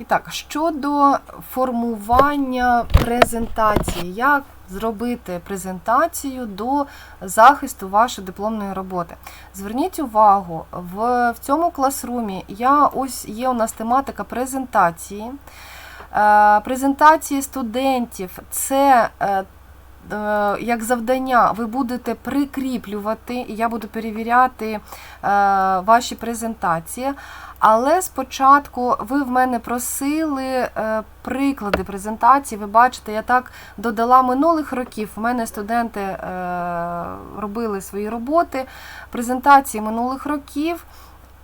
І так, щодо формування презентації, як зробити презентацію до захисту вашої дипломної роботи. Зверніть увагу, в, в цьому класрумі я ось є у нас тематика презентації. Е, презентації студентів це е, як завдання ви будете прикріплювати, і я буду перевіряти е, ваші презентації. Але спочатку ви в мене просили е, приклади презентації. Ви бачите, я так додала минулих років. У мене студенти е, робили свої роботи, презентації минулих років.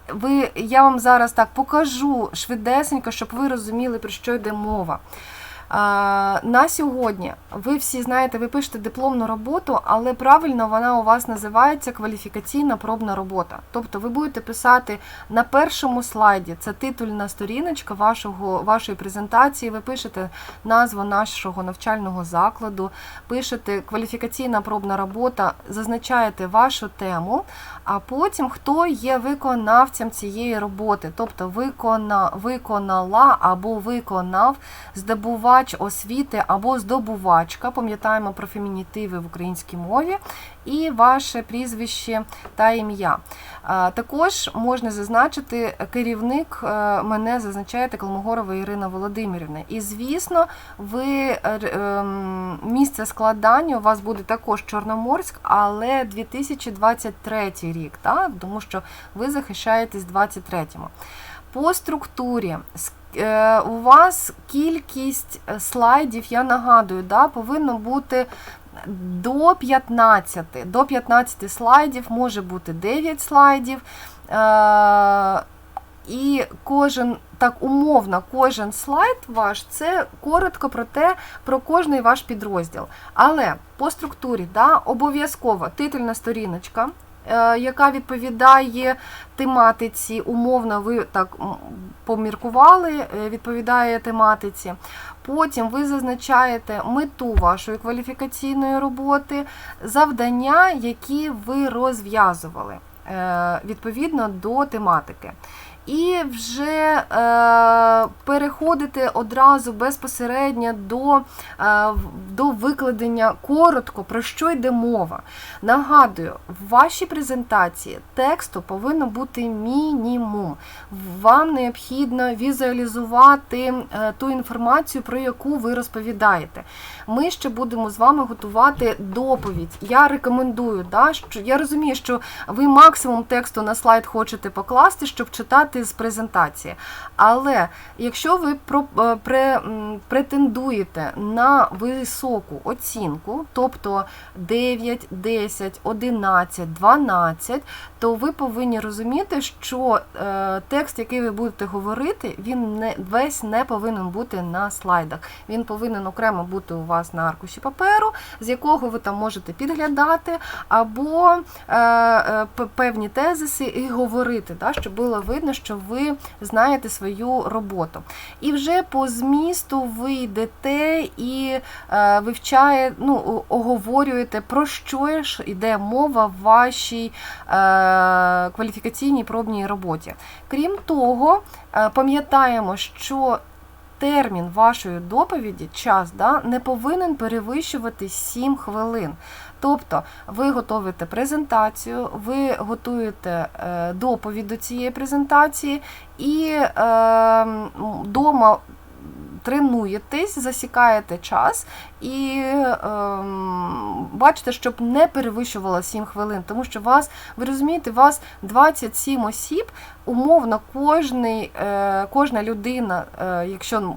Ви, я вам зараз так покажу швидесенько, щоб ви розуміли, про що йде мова. На сьогодні ви всі знаєте, ви пишете дипломну роботу, але правильно вона у вас називається кваліфікаційна пробна робота. Тобто ви будете писати на першому слайді, це титульна сторіночка вашого, вашої презентації. Ви пишете назву нашого навчального закладу, пишете кваліфікаційна пробна робота, зазначаєте вашу тему, а потім хто є виконавцем цієї роботи, тобто викона, виконала або виконав здобувач освіти або здобувачка, пам'ятаємо про фемінітиви в українській мові, і ваше прізвище та ім'я. Також можна зазначити, керівник е, мене зазначаєте Колмогорова Ірина Володимирівна. І, звісно, ви ем, місце складання у вас буде також Чорноморськ, але 2023 рік, так? тому що ви захищаєтесь 23-му. По структурі у вас кількість е, слайдів, я нагадую, да, повинно бути до 15. До 15 слайдів може бути 9 слайдів. Е, і кожен, так умовно, кожен слайд ваш це коротко про те, про кожний ваш підрозділ. Але по структурі да, обов'язково титульна сторіночка, е, яка відповідає тематиці, умовно, ви так поміркували, е, відповідає тематиці. Потім ви зазначаєте мету вашої кваліфікаційної роботи, завдання, які ви розв'язували е, відповідно до тематики. І вже е, переходити одразу безпосередньо до, е, до викладення коротко, про що йде мова. Нагадую, в вашій презентації тексту повинно бути мінімум. Вам необхідно візуалізувати е, ту інформацію, про яку ви розповідаєте. Ми ще будемо з вами готувати доповідь. Я рекомендую, да, що я розумію, що ви максимум тексту на слайд хочете покласти, щоб читати з презентації. Але якщо ви е, претендуєте на високу оцінку, тобто 9, 10, 11, 12, то ви повинні розуміти, що е, текст, який ви будете говорити, він не весь не повинен бути на слайдах. Він повинен окремо бути у вас на аркуші паперу, з якого ви там можете підглядати, або е, певні тезиси і говорити, щоб було видно, що ви знаєте свою роботу. І вже по змісту ви йдете і е, вивчає, ну, оговорюєте, про що ж йде мова в вашій е, кваліфікаційній пробній роботі. Крім того, е, пам'ятаємо, що термін вашої доповіді, час, да, не повинен перевищувати 7 хвилин. Тобто ви готуєте презентацію, ви готуєте е, доповідь до цієї презентації і е, дома тренуєтесь, засікаєте час і ем, бачите, щоб не перевищувало 7 хвилин, тому що вас, ви розумієте, вас 27 осіб, умовно, кожний, е, кожна людина, е, якщо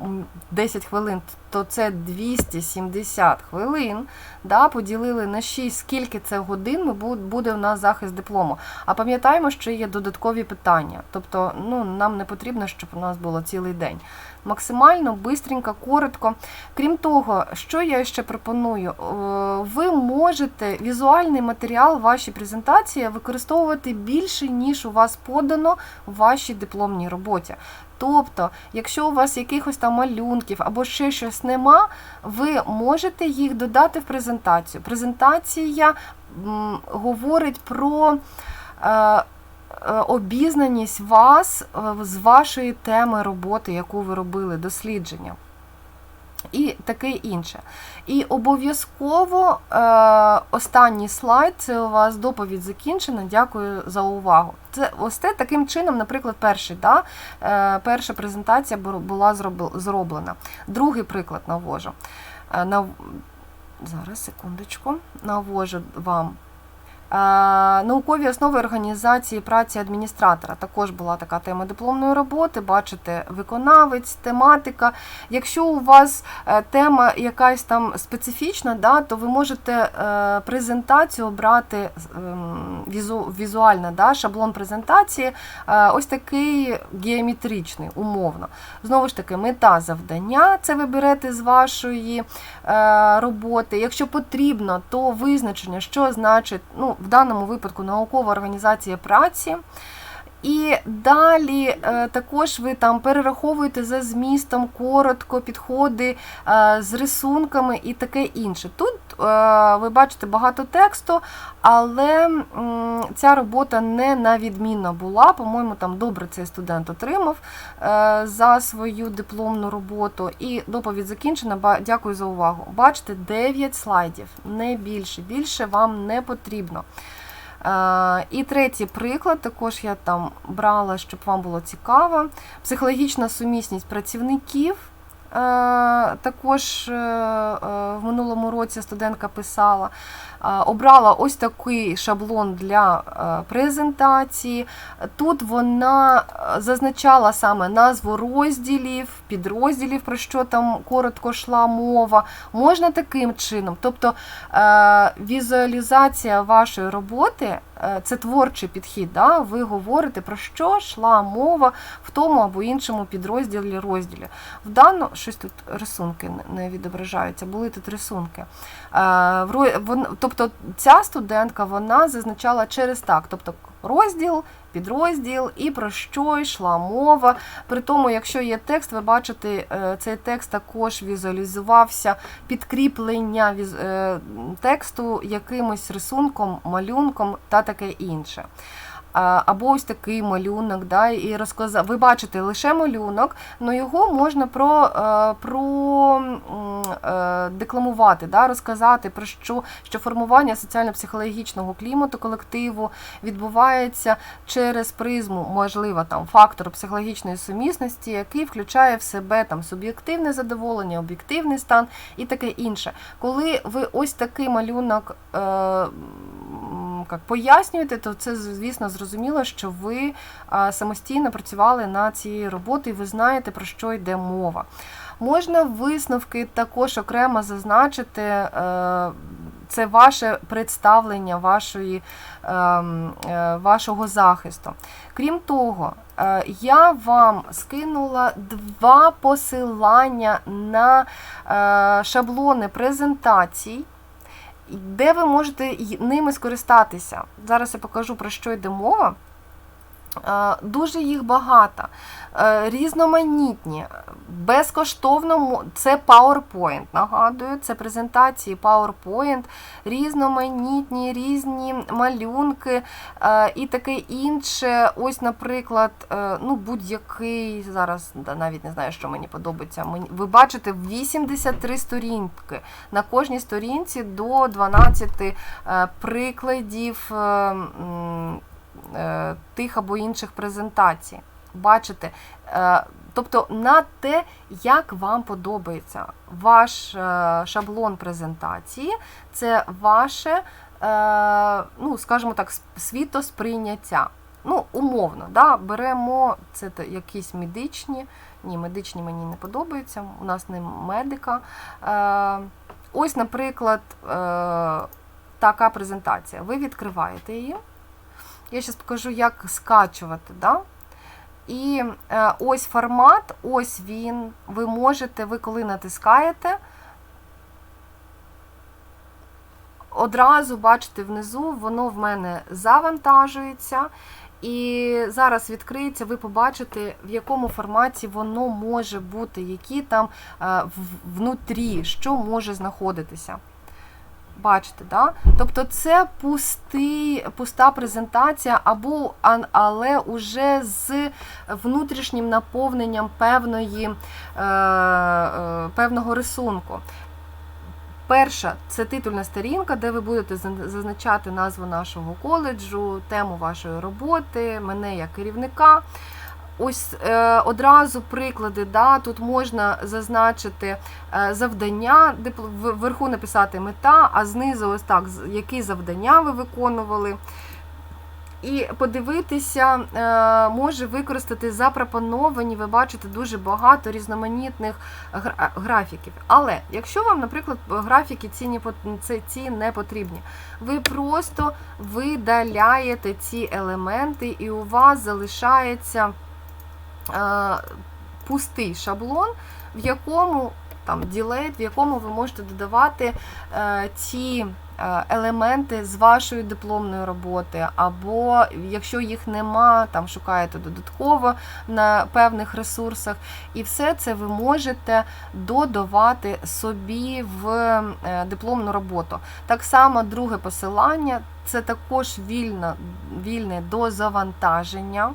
10 хвилин, то це 270 хвилин. Да, поділили на 6, скільки це годин буде у нас захист диплому. А пам'ятаємо, що є додаткові питання. Тобто, ну нам не потрібно, щоб у нас було цілий день. Максимально бистренько, коротко. Крім того, що я ще пропоную, Е, ви можете візуальний матеріал вашій презентації використовувати більше, ніж у вас подано в вашій дипломній роботі. Тобто, якщо у вас якихось там малюнків або ще щось нема, ви можете їх додати в презентацію. Презентація говорить про. Е, е, обізнаність вас е, з вашої теми роботи, яку ви робили, дослідження. І таке інше. І обов'язково е, останній слайд це у вас доповідь закінчена. Дякую за увагу. Це ось це таким чином, наприклад, перший, да, е, перша презентація була зроблена. Другий приклад навожу. Е, нав... Зараз, секундочку, навожу вам. Е, Наукові основи організації праці адміністратора також була така тема дипломної роботи. Бачите, виконавець, тематика. Якщо у вас е, тема якась там специфічна, да, то ви можете е, презентацію обрати ем, візу, візуально, да, шаблон презентації, ось такий геометричний, умовно. Знову ж таки, мета завдання це ви берете з вашої роботи. Якщо потрібно, то визначення, що значить, ну, в даному випадку наукова організація праці. І далі е, також ви там перераховуєте за змістом коротко підходи е, з рисунками і таке інше. Тут е, ви бачите багато тексту, але ця робота не на відмінна була. По-моєму, там добре цей студент отримав за свою дипломну роботу. І доповідь закінчена. Дякую за увагу. Бачите, 9 слайдів, не більше. Більше вам не потрібно. Е, І третій приклад, також я там брала, щоб вам було цікаво. Психологічна сумісність працівників. Е, Також е, е, в минулому році студентка писала. Обрала ось такий шаблон для презентації. Тут вона зазначала саме назву розділів, підрозділів, про що там коротко йшла мова. Можна таким чином. Тобто візуалізація вашої роботи це творчий підхід. Да? Ви говорите, про що йшла мова в тому або іншому підрозділі розділі. В даному щось тут рисунки не- відображаються, були тут рисунки. Е, Тобто ця студентка вона зазначала через так. Тобто розділ, підрозділ і про що йшла мова. При тому, якщо є текст, ви бачите, е, цей текст також візуалізувався підкріплення е, тексту якимось рисунком, малюнком та таке інше. Або ось такий малюнок, да, і розказав. Ви бачите лише малюнок, але його можна про, е, про е, декламувати, да, розказати про що, що формування соціально-психологічного клімату колективу відбувається через призму, можливо, там фактор психологічної сумісності, який включає в себе там суб'єктивне задоволення, об'єктивний стан і таке інше. Коли ви ось такий малюнок е, як, пояснюєте, то це, звісно, зрозуміло, що ви самостійно працювали над цією роботою, і ви знаєте, про що йде мова. Можна висновки також окремо зазначити. Е, це ваше представлення вашої, ем, е, вашого захисту. Крім того, е, я вам скинула два посилання на шаблони презентацій, де ви можете ними скористатися. Зараз я покажу, про що йде мова. Е, Дуже їх багато, Е, різноманітні, безкоштовно. Це PowerPoint, нагадую, це презентації PowerPoint, різноманітні, різні малюнки е, і таке інше. Ось, наприклад, ну, будь-який, зараз навіть не знаю, що мені подобається. Ви бачите 83 сторінки. На кожній сторінці до 12 е, прикладів. Е, тих або інших презентацій. Бачите, е, тобто на те, як вам подобається ваш е, шаблон презентації, це ваше, ну, скажімо так, світосприйняття. Ну, умовно, да, беремо це якісь медичні. Ні, медичні мені не подобаються, у нас не медика. Ось, наприклад, така презентація. Ви відкриваєте її. Я зараз покажу, як скачувати. Да? І е, ось формат, ось він. Ви можете, ви коли натискаєте, одразу бачите внизу, воно в мене завантажується. І зараз відкриється, ви побачите, в якому форматі воно може бути, які там е, внутрі, що може знаходитися. Бачите, да? Тобто це пустий, пуста презентація, або, але уже з внутрішнім наповненням певної, е, е, певного рисунку. Перша це титульна сторінка, де ви будете зазначати назву нашого коледжу, тему вашої роботи, мене як керівника. Ось е, одразу приклади. Да, тут можна зазначити е, завдання, в- вверху написати мета, а знизу ось так, які завдання ви виконували. І подивитися, е, може використати запропоновані, ви бачите дуже багато різноманітних гра- графіків. Але якщо вам, наприклад, графіки ці ці не потрібні, ви просто видаляєте ці елементи, і у вас залишається пустий шаблон, в якому там ділейт, в якому ви можете додавати е, ті е, елементи з вашої дипломної роботи, або якщо їх нема, там шукаєте додатково на певних ресурсах, і все це ви можете додавати собі в е, дипломну роботу. Так само друге посилання це також вільно, вільне до завантаження.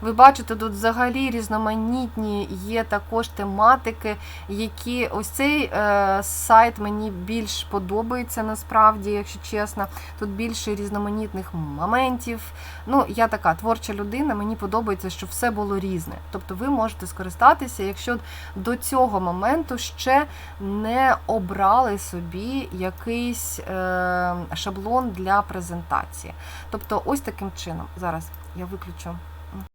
Ви бачите, тут взагалі різноманітні є також тематики, які ось цей е, сайт мені більш подобається насправді, якщо чесно. Тут більше різноманітних моментів. Ну, я така творча людина, мені подобається, щоб все було різне. Тобто ви можете скористатися, якщо до цього моменту ще не обрали собі якийсь е, шаблон для презентації. Тобто, ось таким чином. Зараз я виключу.